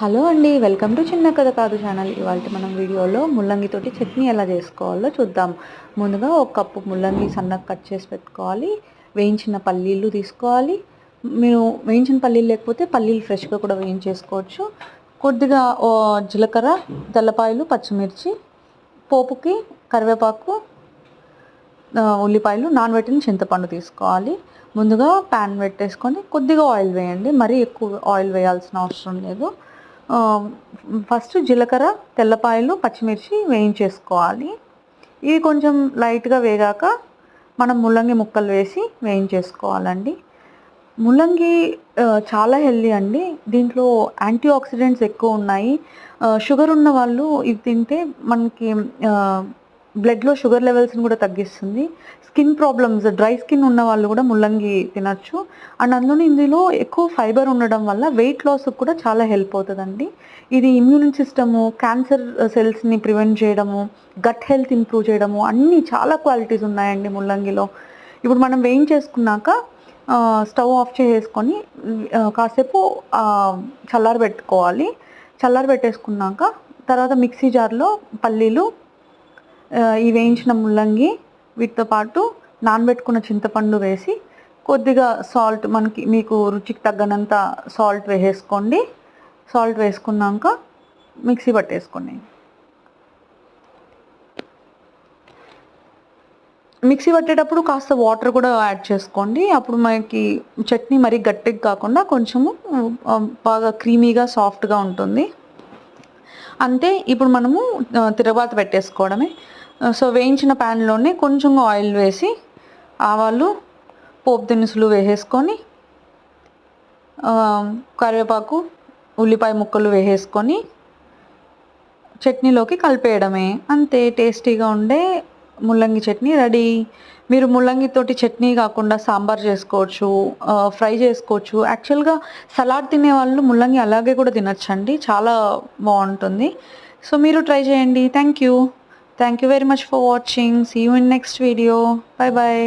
Hello అండి welcome to చిన్న కథ కాదు ఛానల్. ఇవాళ మనం వీడియోలో ముల్లంగితోటి చట్నీ ఎలా చేసుకోవాలో చూద్దాం. ముందుగా ఒక కప్పు ముల్లంగి సన్నగా కట్ చేసి పెట్టుకోవాలి. వేయించిన పల్లీలు తీసుకోవాలి. మీరు వేయించిన పల్లీలు లేకపోతే పల్లీలు ఫ్రెష్గా కూడా వేయించేసుకోవచ్చు. కొద్దిగా జీలకర్ర తెల్లపాయలు పచ్చిమిర్చి పోపుకి కరివేపాకు ఉల్లిపాయలు నానబెట్టిన చింతపండు తీసుకోవాలి. ముందుగా ప్యాన్ పెట్టేసుకొని కొద్దిగా ఆయిల్ వేయండి. మరీ ఎక్కువ ఆయిల్ వేయాల్సిన అవసరం లేదు. ఫస్ట్ జీలకర్ర తెల్లపాయలు పచ్చిమిర్చి వేయించేసుకోవాలి. ఇవి కొంచెం లైట్గా వేగాక మనం ముల్లంగి ముక్కలు వేసి వేయించేసుకోవాలండి. ముల్లంగి చాలా హెల్దీ అండి. దీంట్లో యాంటీ ఆక్సిడెంట్స్ ఎక్కువ ఉన్నాయి. షుగర్ ఉన్న వాళ్ళు ఇది తింటే మనకి బ్లడ్లో షుగర్ లెవెల్స్ని కూడా తగ్గిస్తుంది. స్కిన్ ప్రాబ్లమ్స్ డ్రై స్కిన్ ఉన్న వాళ్ళు కూడా ముల్లంగి తినచ్చు. అండ్ అందులో ఇందులో ఎక్కువ ఫైబర్ ఉండడం వల్ల వెయిట్ లాస్కి కూడా చాలా హెల్ప్ అవుతుందండి. ఇది ఇమ్యూన్ సిస్టము క్యాన్సర్ సెల్స్ని ప్రివెంట్ చేయడము గట్ హెల్త్ ఇంప్రూవ్ చేయడము అన్నీ చాలా క్వాలిటీస్ ఉన్నాయండి ముల్లంగిలో. ఇప్పుడు మనం వేయించేసుకున్నాక స్టవ్ ఆఫ్ చేసేసుకొని కాసేపు చల్లారబెట్టుకోవాలి. చల్లారి పెట్టుకోవాలి చల్లారి పెట్టేసుకున్నాక తర్వాత మిక్సీ జార్లో పల్లీలు ఈ వేయించిన ముల్లంగి వీటితో పాటు నానబెట్టుకున్న చింతపండు వేసి కొద్దిగా సాల్ట్ మనకి మీకు రుచికి తగ్గనంత సాల్ట్ వేసేసుకోండి. సాల్ట్ వేసుకున్నాక మిక్సీ పట్టేసుకోండి. మిక్సీ పట్టేటప్పుడు కాస్త వాటర్ కూడా యాడ్ చేసుకోండి. అప్పుడు మనకి చట్నీ మరీ గట్టిగా కాకుండా కొంచెము బాగా క్రీమీగా సాఫ్ట్గా ఉంటుంది. అంతే ఇప్పుడు మనము తిరగబాత పెట్టేసుకోవడమే. సో వేయించిన ప్యాన్లోనే కొంచెం ఆయిల్ వేసి ఆవాలు పోపు దినుసులు వేసేసుకొని కరివేపాకు ఉల్లిపాయ ముక్కలు వేసేసుకొని చట్నీలోకి కలిపేయడమే. అంతే టేస్టీగా ఉండే ముల్లంగి చట్నీ రెడీ. మీరు ముల్లంగితోటి చట్నీ కాకుండా సాంబార్ చేసుకోవచ్చు ఫ్రై చేసుకోవచ్చు. యాక్చువల్గా సలాడ్ తినే వాళ్ళు ముల్లంగి అలాగే కూడా తినచ్చండి. చాలా బాగుంటుంది. సో మీరు ట్రై చేయండి. Thank you thank you very much for watching. See you in next video. Bye bye